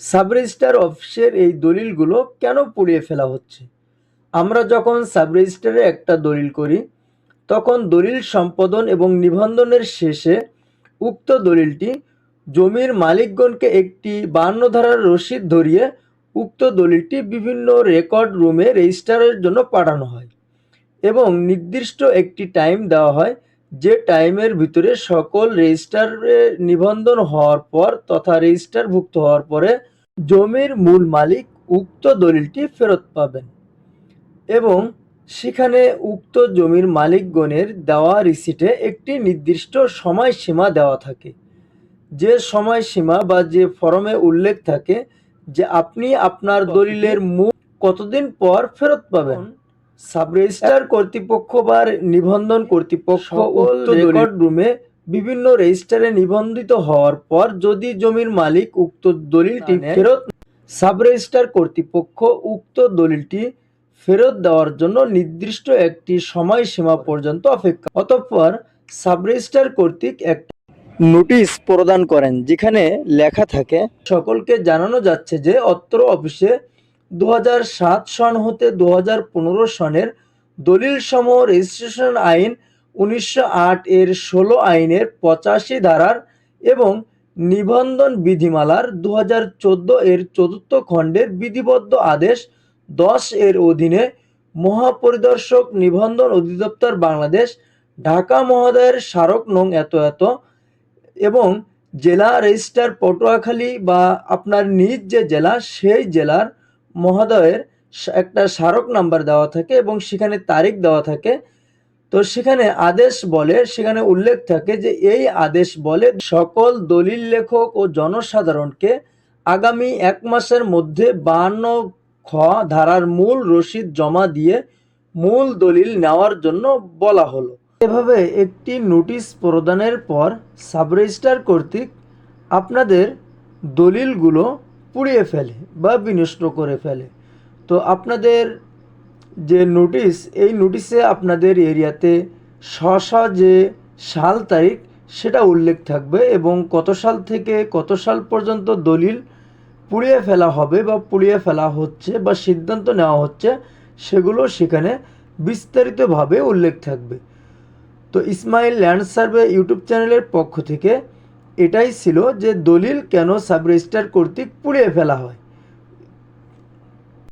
Sub registrar অফিসের এই দলিলগুলো কেন পুড়িয়ে ফেলা হচ্ছে? আমরা যখন সাব রেজিস্ট্রারে একটা দলিল করি, তখন দলিল সম্পাদন এবং নিবন্ধনের শেষে উক্ত দলিলটি জমির মালিকগণকে একটি বান্ন ধারার রসিদ ধরিয়ে উক্ত দলিলটি বিভিন্ন রেকর্ড রুমে রেজিস্টারের জন্য পাঠানো হয় এবং নির্দিষ্ট একটি টাইম দেওয়া হয় যে টাইমের ভিতরে সকল রেজিস্টারে নিবন্ধন হওয়ার পর তথা রেজিস্টারভুক্ত হওয়ার পরে জমির মূল মালিক উক্ত দলিলটি ফেরত পাবেন। এবং সেখানে উক্ত জমির মালিকগণের দেওয়া রিসিটে একটি নির্দিষ্ট সময়সীমা দেওয়া থাকে। যে সময়সীমা বা যে ফরমে উল্লেখ থাকে যে আপনি আপনার দলিলের মূল কতদিন পর ফেরত পাবেন। কর্তৃপক্ষ বা নিবন্ধন কর্তৃপক্ষ উক্ত রেকর্ড রুমে বিভিন্ন রেজিস্টারে নিবন্ধিত হওয়ার পর যদি জমির মালিক উক্ত দলিলটি ফেরত কর্তৃপক্ষ উক্ত দলিলটি ফেরত দেওয়ার জন্য নির্দিষ্ট একটি সময়সীমা পর্যন্ত অপেক্ষা অতঃপর সাব রেজিস্ট্রার কর্তৃক একটি নোটিশ প্রদান করেন যেখানে লেখা থাকে সকলকে জানানো যাচ্ছে যে অত্র অফিসে দু সন হতে দু হাজার পনেরো সনের দলিল সমূহ রেজিস্ট্রেশন আইন উনিশশো আট এর ষোলো আইনের পঁচাশি ধারার এবং নিবন্ধন বিধিমালার দু এর চতুর্থ খণ্ডের বিধিবদ্ধ আদেশ দশ এর অধীনে মহাপরিদর্শক নিবন্ধন অধিদপ্তর বাংলাদেশ, ঢাকা মহোদয়ের স্মারক নং এত এত এবং জেলা রেজিস্ট্রার পটুয়াখালী বা আপনার নিজ যে জেলা সেই জেলার মহোদয়ের একটা স্মারক নাম্বার দেওয়া থাকে এবং সেখানে তারিখ দেওয়া থাকে। তো সেখানে আদেশ বলে, সেখানে উল্লেখ থাকে যে এই আদেশ বলে সকল দলিল লেখক ও জনসাধারণকে আগামী এক মাসের মধ্যে বাহান্ন খ ধারার মূল রসিদ জমা দিয়ে মূল দলিল নেওয়ার জন্য বলা হলো। এভাবে একটি নোটিশ প্রদানের পর সাব রেজিস্ট্রার কর্তৃক আপনাদের দলিলগুলো পুড়িয়ে ফেলে বা বিনষ্ট করে ফেলে। তো আপনাদের যে নোটিশ এই নোটিশে আপনাদের এরিয়াতে স্ব যে সাল তারিখ, সেটা উল্লেখ থাকবে এবং কত সাল থেকে কত সাল পর্যন্ত দলিল পুড়িয়ে ফেলা হবে বা পুড়িয়ে ফেলা হচ্ছে বা সিদ্ধান্ত নেওয়া হচ্ছে, সেগুলো সেখানে বিস্তারিতভাবে উল্লেখ থাকবে। তো ইসমাইল ল্যান্ড সার্ভে ইউটিউব চ্যানেলের পক্ষ থেকে এটাই ছিল যে দলিল কেন সাব রেজিস্টার কর্তৃক পুড়িয়ে ফেলা হয়।